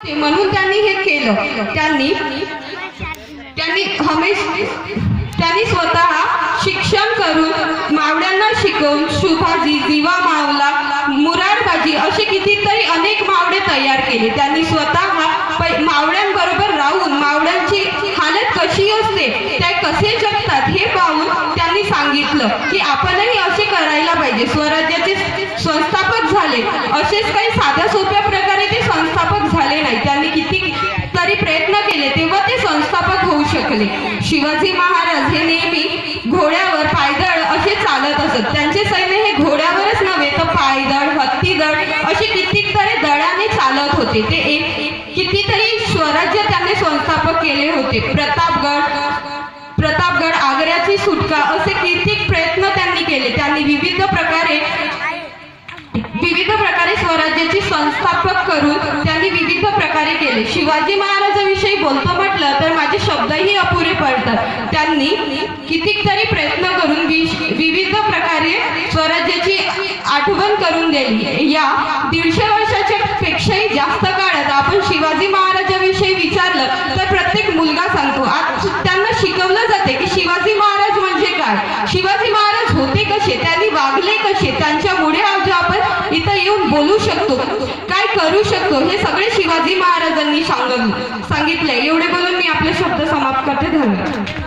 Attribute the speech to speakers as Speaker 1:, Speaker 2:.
Speaker 1: म्हणून त्यांनी हे केलं. त्यांनी त्यांनी हमेश त्यांनी स्वतः शिक्षण करून मावड्यांना शिकवून शुभाजी दिवा मावला मुरारबाजी असे कितीतरी अनेक मावडे तयार केले. त्यांनी स्वतः मावड्यांबरोबर राहून मावड्यांची हालत कशी असते त्या कसे जगतात हे पाहून त्यांनी सांगितलं की आपणही लागले शिवाजी महाराज हे नेहमी घोड्यावर पायदळ असे चालत असत. त्यांचे सैन्य हे घोड्यावरच नव्हे तर पायदळ हत्तीदळ असे कितीतरी दळाने चालत होते. ते एक कितीतरी स्वराज्य त्यांनी संस्थापक केले होते. प्रतापगड प्रतापगड आग्र्याची सुटका असे कित्येक प्रयत्न त्यांनी केले. त्यांनी विविध प्रकारे विविध प्रकारे स्वराज्याची संस्थापक करून त्यांनी विविध प्रकारे केले. शिवाजी महाराजांविषयी बोलतो म्हटलं तर माझे शब्दही अपुरे पडतात. त्यांनी कितीतरी प्रयत्न करून विविध प्रकारे स्वराज्याची आठवण करून दिली. या दीडशे वर्षाच्या पेक्षाही जास्त काळात आपण शिवाजी महाराजांविषयी विचारलं तर प्रत्येक मुलगा सांगतो आज त्यांना शिकवलं जाते की शिवाजी महाराज म्हणजे काय? शिवाजी महाराज होते कसे? त्यांनी वागले कसे? त्यांच्यामुळे आज आपण इथं येऊन बोलू शकतो. काय करू शकतो? हे सगळे शिवाजी महाराजांनी सांग सांगितले एवढे बोलून आपले शब्द समाप्त करते. धन्यवाद.